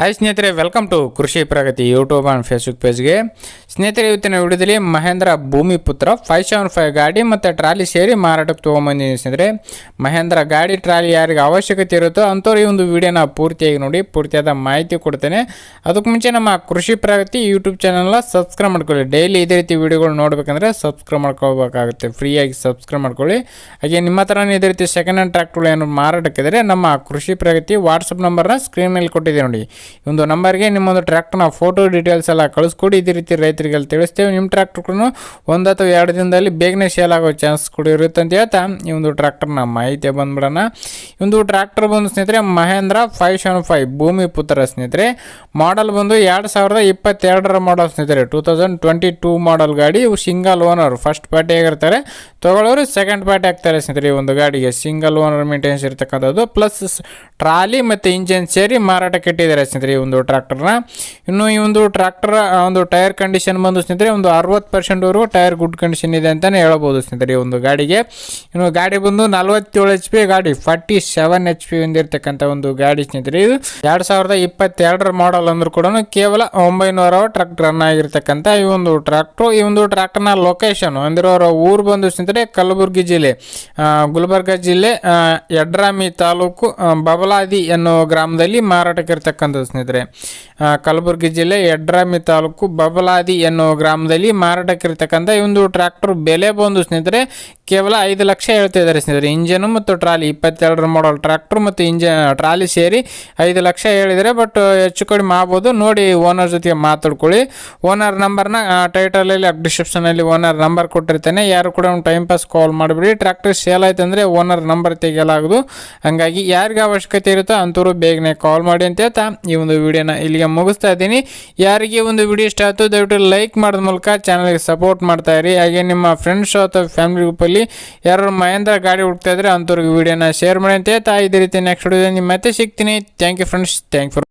Hi ಸ್ನೇಹಿತರೆ welcome to Krishi Pragati YouTube and Facebook ಪೇಜ್ಗೆ ಸ್ನೇಹಿತರೆ, ಇವತ್ತಿನ ವಿಡಿಯೋದಲ್ಲಿ ಮಹೇಂದ್ರ ಭೂಮಿ ಪುತ್ರ ಫೈವ್ ಸೆವೆನ್ ಫೈವ್ ಗಾಡಿ ಮತ್ತು ಟ್ರಾಲಿ ಸೇರಿ ಮಾರಾಟಕ್ಕೆ ತೊಗೊಂಬಂದಿದ್ದೀನಿ ಸ್ನೇಹಿತರೆ. ಮಹೇಂದ್ರ ಗಾಡಿ, ಟ್ರಾಲಿ ಯಾರಿಗೆ ಅವಶ್ಯಕತೆ ಇರುತ್ತೋ ಅಂಥವ್ರು ಈ ಒಂದು ವಿಡಿಯೋನ ಪೂರ್ತಿಯಾಗಿ ನೋಡಿ, ಪೂರ್ತಿಯಾದ ಮಾಹಿತಿ ಕೊಡ್ತೇನೆ. ಅದಕ್ಕೆ ಮುಂಚೆ ನಮ್ಮ ಕೃಷಿ ಪ್ರಗತಿ ಯೂಟ್ಯೂಬ್ ಚಾನಲ್ನ ಸಬ್ಸ್ಕ್ರೈಬ್ ಮಾಡ್ಕೊಳ್ಳಿ. ಡೈಲಿ ಇದೇ ರೀತಿ ವಿಡಿಯೋಗಳು ನೋಡಬೇಕಂದ್ರೆ ಸಬ್ಸ್ಕ್ರೈಬ್ ಮಾಡ್ಕೋಬೇಕಾಗುತ್ತೆ ಫ್ರೀಯಾಗಿ ಸಬ್ಸ್ಕ್ರೈಬ್ ಮಾಡ್ಕೊಳ್ಳಿ. ಹಾಗೆ ನಿಮ್ಮ ಹತ್ರ ಇದೇ ರೀತಿ ಸೆಕೆಂಡ್ ಹ್ಯಾಂಡ್ ಟ್ರ್ಯಾಕ್ಟರ್ಗಳು ಏನು ಮಾರಾಟಕ್ಕಿದ್ರೆ ನಮ್ಮ ಕೃಷಿ ಪ್ರಗತಿ ವಾಟ್ಸಪ್ ನಂಬರ್ನ ಸ್ಕ್ರೀನ್ ಮೇಲೆ ಕೊಟ್ಟಿದ್ದೀನಿ ನೋಡಿ. ಒಂದು ನಂಬರ್ಗೆ ನಿಮ್ಮೊಂದು ಟ್ರ್ಯಾಕ್ಟರ್ನ ಫೋಟೋ ಡೀಟೇಲ್ಸ್ ಎಲ್ಲ ಕಳಿಸ್ಕೊಡಿ. ಇದೇ ರೀತಿ ರೈತರಿಗೆ ತಿಳಿಸ್ತೇವೆ. ನಿಮ್ಮ ಟ್ರ್ಯಾಕ್ಟರ್ಗಳನ್ನು ಒಂದು ಅಥವಾ ಎರಡು ದಿನದಲ್ಲಿ ಬೇಗನೆ ಸೇಲ್ ಆಗೋ ಚಾನ್ಸ್ ಕೂಡ ಇರುತ್ತೆ ಅಂತ ಹೇಳ್ತಾ. ಈ ಒಂದು ಟ್ರ್ಯಾಕ್ಟರ್ನ ಮಾಹಿತಿ ಬಂದ್ಬಿಡೋಣ. ಒಂದು ಟ್ರ್ಯಾಕ್ಟರ್ ಬಂದು ಸ್ನೇಹಿತರೆ, ಮಹೇಂದ್ರ ಫೈವ್ ಸೆವೆನ್ ಫೈವ್ ಭೂಮಿ ಪುತ್ರ ಸ್ನೇಹಿತರೆ. ಮಾಡಲ್ ಬಂದು ಎರಡು ಸಾವಿರದ ಇಪ್ಪತ್ತೆರಡರ ಮಾಡಲ್ ಸ್ನೇಹಿತರೆ. Two thousand twenty two model ಗಾಡಿ. ಇವು ಸಿಂಗಲ್ ಓನರ್ ಫಸ್ಟ್ ಪಾರ್ಟಿ ಆಗಿರ್ತಾರೆ. ತಗೊಳ್ಳೋರು ಸೆಕೆಂಡ್ ಪಾರ್ಟಿ ಆಗ್ತಾರೆ ಸ್ನೇಹಿತರೆ ಈ ಒಂದು ಗಾಡಿಗೆ. ಸಿಂಗಲ್ ಓನರ್ ಮೇಂಟೆನ್ಸ್ ಇರ್ತಕ್ಕಂಥದ್ದು ಪ್ಲಸ್ ಟ್ರಾಲಿ ಮತ್ತು ಇಂಜಿನ್ ಸೇರಿ ಮಾರಾಟಕ್ಕೆ ಇಟ್ಟಿದ್ದಾರೆ ಸ್ನೇಹಿತರೆ. ಈ ಒಂದು ಟ್ರ್ಯಾಕ್ಟರ್ನ ಇನ್ನು ಈ ಒಂದು ಟ್ರ್ಯಾಕ್ಟರ್ ಒಂದು ಟೈರ್ ಕಂಡೀಷನ್ ಬಂದು ಸ್ನೇಹಿತರೆ, ಒಂದು ಅರವತ್ತು ಪರ್ಸೆಂಟ್ವರೆಗೂ ಟೈರ್ ಗುಡ್ ಕಂಡೀಷನ್ ಇದೆ ಅಂತಲೇ ಹೇಳ್ಬೋದು ಸ್ನೇಹಿತರೆ ಈ ಒಂದು ಗಾಡಿಗೆ. ಇನ್ನು ಗಾಡಿ ಬಂದು ನಲವತ್ತೇಳು ಎಚ್ ಪಿ ಗಾಡಿ ಫಾರ್ಟಿ ಸೆವೆನ್ ಎಚ್ ಪಿ ಹೊಂದಿರತಕ್ಕಂಥ ಒಂದು ಗಾಡಿ ಸ್ನೇಹಿತರೆ ಇದು. ಎರಡು ಸಾವಿರದ ಇಪ್ಪತ್ತೆರಡರ ಮಾಡಲ್ ಅಂದ್ರೂ ಕೂಡ ಕೇವಲ ಒಂಬೈನೂರ ಟ್ರಾಕ್ಟರ್ ರನ್ ಆಗಿರ್ತಕ್ಕಂಥ ಈ ಒಂದು ಟ್ರ್ಯಾಕ್ಟ್ರು ಈ ಒಂದು ಟ್ರಾಕ್ಟರ್ನ ಲೊಕೇಶನ್ ಅಂದಿರೋರ ಊರು ಬಂದು ಸ್ನೇಹಿತರೆ ಕಲಬುರಗಿ ಜಿಲ್ಲೆ. ಗುಲ್ಬರ್ಗ ಜಿಲ್ಲೆ ಯಡ್ರಾಮಿ ತಾಲೂಕು ಬಬಲಾದಿ ಎನ್ನುವ ಗ್ರಾಮದಲ್ಲಿ ಮಾರಾಟಕ್ಕೆ ಇರ್ತಕ್ಕಂಥದ್ದು ಸ್ನೇಹಿತರೆ ಕಲಬುರಗಿ ಜಿಲ್ಲೆ ಯಡ್ರಾಮಿ ತಾಲೂಕು ಬಬಲಾದಿ ಎನ್ನುವ ಗ್ರಾಮದಲ್ಲಿ ಮಾರಾಟಕ್ಕಿರ್ತಕ್ಕಂಥ ಈ ಒಂದು ಟ್ರ್ಯಾಕ್ಟರ್ ಬೆಲೆ ಬಂದು ಸ್ನೇಹಿತರೆ, ಕೇವಲ ಐದು ಲಕ್ಷ ಹೇಳ್ತಿದ್ದಾರೆ ಸ್ನೇಹಿತರೆ. ಇಂಜನು ಮತ್ತು ಟ್ರಾಲಿ, ಇಪ್ಪತ್ತೆರಡರ ಮಾಡಲ್ ಟ್ರ್ಯಾಕ್ಟರ್ ಮತ್ತು ಇಂಜನ್ ಟ್ರಾಲಿ ಸೇರಿ ಐದು ಲಕ್ಷ ಹೇಳಿದರೆ ಬಟ್, ಹೆಚ್ಚು ಕಡಿಮೆ ಆಗ್ಬೋದು. ನೋಡಿ ಓನರ್ ಜೊತೆಗೆ ಮಾತಾಡ್ಕೊಳ್ಳಿ. ಓನರ್ ನಂಬರ್ನ ಟೈಟಲಲ್ಲಿ ಡಿಸ್ಕ್ರಿಪ್ಷನಲ್ಲಿ ಓನರ್ ನಂಬರ್ ಕೊಟ್ಟಿರ್ತಾನೆ. ಯಾರು ಕೂಡ ಒಂದು ಟೈಮ್ ಪಾಸ್ ಕಾಲ್ ಮಾಡಿಬಿಡಿ. ಟ್ರ್ಯಾಕ್ಟರ್ ಸೇಲ್ ಆಯ್ತು ಅಂದರೆ ಓನರ್ ನಂಬರ್ ತೆಗೆಯಲಾಗದು ಹಾಗಾಗಿ ಯಾರಿಗೆ ಅವಶ್ಯಕತೆ ಇರುತ್ತೋ ಅಂಥವ್ರು ಬೇಗನೆ ಕಾಲ್ ಮಾಡಿ ಅಂತ ಹೇಳ್ತಾ, ಈ ಒಂದು ವಿಡಿಯೋನ ಇಲ್ಲಿಗೆ ಮುಗಿಸ್ತಾ ಇದ್ದೀನಿ. ಯಾರಿಗೆ ಒಂದು ವಿಡಿಯೋ ಇಷ್ಟ ಆಯಿತು ದಯವಿಟ್ಟು ಲೈಕ್ ಮಾಡೋದ ಮೂಲಕ ಚಾನಲ್ಗೆ ಸಪೋರ್ಟ್ ಮಾಡ್ತಾ ಇರಿ. ಹಾಗೆ ನಿಮ್ಮ ಫ್ರೆಂಡ್ಸ್ ಅಥವಾ ಫ್ಯಾಮಿಲಿ ಗ್ರೂಪಲ್ಲಿ ಯಾರು ಮಹೇಂದ್ರ ಗಾಡಿ ಹುಡ್ತಾ ಇದ್ರೆ ಅಂಥವ್ರಿಗೆ ವಿಡಿಯೋನ ಶೇರ್ ಮಾಡಿ ಅಂತ ಹೇಳ್ತಾ ಇದೇ ರೀತಿ ನೆಕ್ಸ್ಟ್ ವಿಡಿಯೋ ನಿಮ್ಮ ಮತ್ತೆ ಸಿಗ್ತೀನಿ. Thank you friends thank for